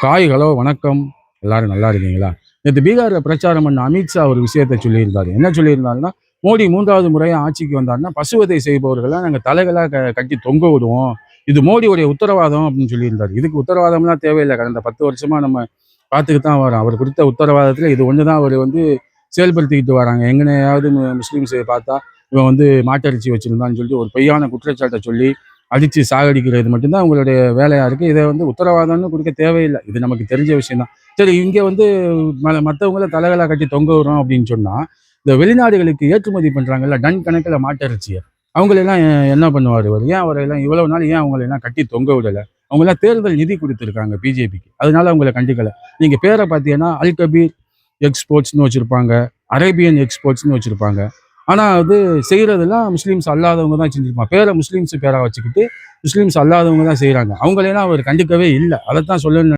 Hi hello வணக்கம். எல்லாரும் நல்லா இருக்கீங்களா? நேற்று பீகாரில் பிரச்சாரம் பண்ண அமித்ஷா ஒரு விஷயத்தை சொல்லியிருந்தாரு. என்ன சொல்லியிருந்தாருன்னா மோடி மூன்றாவது முறையாக ஆட்சிக்கு வந்தாருன்னா பசுவதை செய்பவர்களை நாங்கள் தலைகளாக க கட்டி தொங்க விடுவோம். இது மோடியுடைய உத்தரவாதம் அப்படின்னு சொல்லியிருந்தார். இதுக்கு உத்தரவாதம்லாம் தேவையில்லை. கடந்த பத்து வருஷமாக நம்ம பார்த்துக்கிட்டு தான் வரோம். அவர் கொடுத்த உத்தரவாதத்தில் இது ஒன்று தான் அவர் வந்து செயல்படுத்திக்கிட்டு வராங்க. எங்கனையாவது முஸ்லீம்ஸை பார்த்தா இவன் வந்து மாட்டரிச்சி வச்சுருந்தான்னு சொல்லிட்டு ஒரு பொய்யான குற்றச்சாட்டை சொல்லி அடித்து சாகடிக்கிறது மட்டும்தான் அவங்களுடைய வேலையாக இருக்குது இதை வந்து உத்தரவாதம்னு கொடுக்க தேவையில்லை. இது நமக்கு தெரிஞ்ச விஷயம்தான். சரி இங்கே வந்து ம மற்றவங்கள தலைகளாக கட்டி தொங்க விடுறோம் அப்படின்னு சொன்னால் இந்த வெளிநாடுகளுக்கு ஏற்றுமதி பண்ணுறாங்கல்ல டன் கணக்கில் மாட்டரிச்சியை அவங்களெல்லாம் என்ன பண்ணுவார் இவர்? ஏன் அவரெல்லாம் இவ்வளோ நாள் ஏன் அவங்களெல்லாம் கட்டி தொங்க விடலை? அவங்களாம் தேர்தல் நிதி கொடுத்துருக்காங்க பிஜேபிக்கு அதனால அவங்கள கண்டுக்கலை. நீங்கள் பேரை பார்த்தீங்கன்னா அல் கபீர் எக்ஸ்போர்ட்ஸ்னு வச்சுருப்பாங்க அரேபியன் எக்ஸ்போர்ட்ஸ்னு வச்சுருப்பாங்க. ஆனால் அது செய்கிறதெல்லாம் முஸ்லீம்ஸ் அல்லாதவங்க தான் செஞ்சுருப்பாங்க பேரை முஸ்லீம்ஸ் பேராக வச்சுக்கிட்டு முஸ்லீம்ஸ் அல்லாதவங்க தான் செய்கிறாங்க அவங்களெல்லாம் அவர் கண்டுக்கவே இல்லை. அதைத்தான் சொல்லணும்